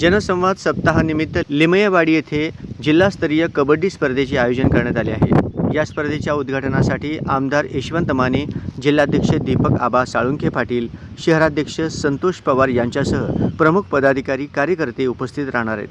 जनसंवाद सप्ताहानिमित्त लिमयवाडी येथे जिल्हास्तरीय कबड्डी स्पर्धेचे आयोजन करण्यात आले आहे. या स्पर्धेच्या उद्घाटनासाठी आमदार यशवंत माने जिल्हाध्यक्ष दीपक आबा साळुंखे पाटील शहराध्यक्ष संतोष पवार यांच्यासह प्रमुख पदाधिकारी कार्यकर्ते उपस्थित राहणार आहेत.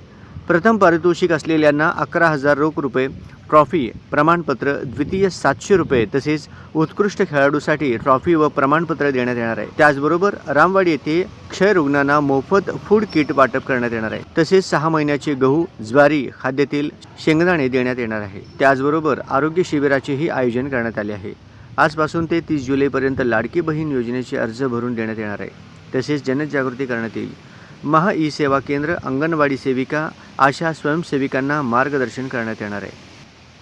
प्रथम पारितोषिक असलेल्यांना अकरा हजार रोख रुपये ट्रॉफी प्रमाणपत्र द्वितीय सातशे रुपये तसेच उत्कृष्ट खेळाडूसाठी ट्रॉफी व प्रमाणपत्र देण्यात येणार आहे. त्याचबरोबर रामवाडी येथे क्षय रुग्णांना मोफत फूड किट वाटप करण्यात येणार आहे. तसेच सहा महिन्याचे गहू ज्वारी खाद्यातील शेंगदाणे देण्यात येणार आहे. त्याचबरोबर आरोग्य शिबिराचेही आयोजन करण्यात आले आहे. आजपासून ते तीस जुलैपर्यंत लाडकी बहीण योजनेचे अर्ज भरून देण्यात येणार आहे. तसेच जनजागृती करण्यात येईल. महा ई सेवा केंद्र अंगणवाडी सेविका आशा स्वयंसेविकांना मार्गदर्शन करण्यात येणार आहे.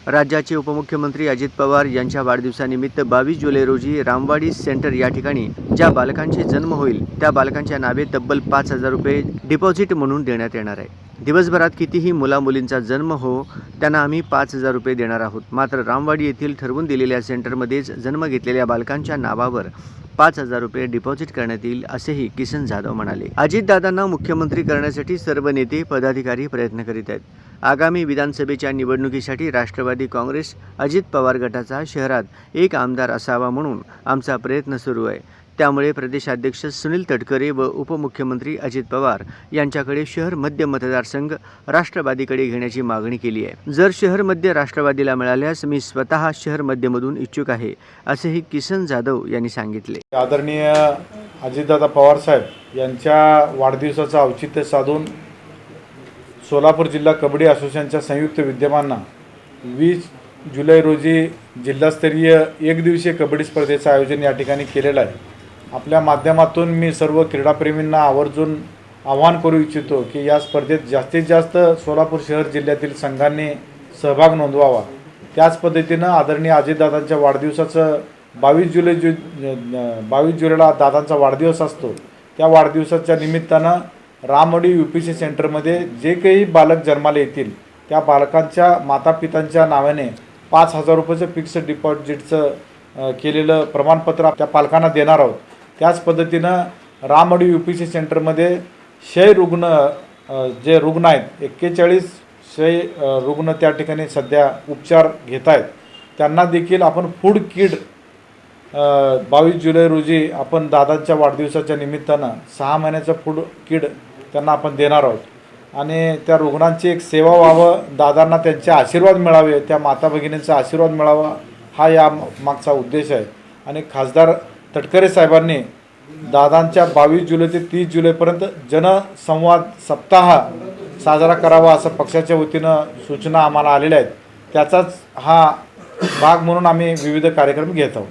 राज्याचे उपमुख्यमंत्री अजित पवार यांच्या वाढदिवसानिमित्त बावीस जुलै रोजी रामवाडी सेंटर या ठिकाणी ज्या बालकांचे जन्म होईल त्या बालकांच्या नावे तब्बल पाच हजार रुपये डिपॉझिट म्हणून देण्यात येणार आहे. दिवसभरात कितीही मुलामुलींचा जन्म हो त्यांना आम्ही पाच हजार रुपये देणार आहोत. मात्र रामवाडी येथील ठरवून दिलेल्या सेंटरमध्येच जन्म घेतलेल्या बालकांच्या नावावर पाच हजार रुपये डिपॉझिट करण्यात येईल असेही किसन जाधव म्हणाले. अजितदादांना मुख्यमंत्री करण्यासाठी सर्व नेते पदाधिकारी प्रयत्न करीत आहेत. आगामी विधानसभेच्या निवडणुकीसाठी राष्ट्रवादी काँग्रेस अजित पवार गटाचा शहरात एक आमदार असावा म्हणून आमचा प्रयत्न सुरू आहे. त्यामुळे प्रदेशाध्यक्ष सुनील तटकरे व उपमुख्यमंत्री अजित पवार यांच्याकडे शहर मध्य मतदारसंघ राष्ट्रवादीकडे घेण्याची मागणी केली आहे. जर शहर मध्य राष्ट्रवादीला मिळाल्यास मी स्वतः शहर मध्यमधून इच्छुक आहे असेही किसन जाधव यांनी सांगितले. आदरणीय अजितदादा पवारसाहेब यांच्या वाढदिवसाचं औचित्य साधून सोलापूर जिल्हा कबड्डी असोसिएशनच्या संयुक्त विद्यमानना वीस जुलै रोजी जिल्हास्तरीय एकदिवसीय कबड्डी स्पर्धेचं आयोजन या ठिकाणी केलेलं आहे. आपल्या माध्यमातून मी सर्व क्रीडाप्रेमींना आवर्जून आवाहन करू इच्छितो की या स्पर्धेत जास्तीत जास्त सोलापूर शहर जिल्ह्यातील संघांनी सहभाग नोंदवावा. त्याच पद्धतीनं आदरणीय अजितदादांच्या वाढदिवसाचं बावीस जुलै जु बावीस जुलैला दादांचा वाढदिवस असतो. त्या वाढदिवसाच्या निमित्तानं रामवाडी यू पी सी सेंटरमध्ये जे काही बालक जन्माला येतील त्या बालकांच्या मातापितांच्या नावाने पाच हजार रुपयाचं फिक्स डिपॉझिटचं केलेलं प्रमाणपत्र त्या पालकांना देणार आहोत. त्याच पद्धतीनं रामडी यू पी सी सेंटरमध्ये क्षय रुग्ण जे रुग्ण आहेत एक्केचाळीस क्षय रुग्ण त्या ठिकाणी सध्या उपचार घेत आहेत त्यांना देखील आपण फूड किट बावीस जुलै रोजी आपण दादांच्या वाढदिवसाच्या निमित्तानं सहा महिन्याचं फूड किड त्यांना आपण देणार आहोत. आणि त्या रुग्णांची एक सेवा व्हावं दादांना त्यांचे आशीर्वाद मिळावे त्या माता भगिनींचा आशीर्वाद मिळावा हा या मागचा उद्देश आहे. आणि खासदार तटकरे साहेबांनी दादांच्या बावीस जुलै ते तीस जुलैपर्यंत जनसंवाद सप्ताह साजरा करावा असं पक्षाच्या वतीनं सूचना आम्हाला आलेल्या आहेत. त्याचाच हा भाग म्हणून आम्ही विविध कार्यक्रम घेत आहोत.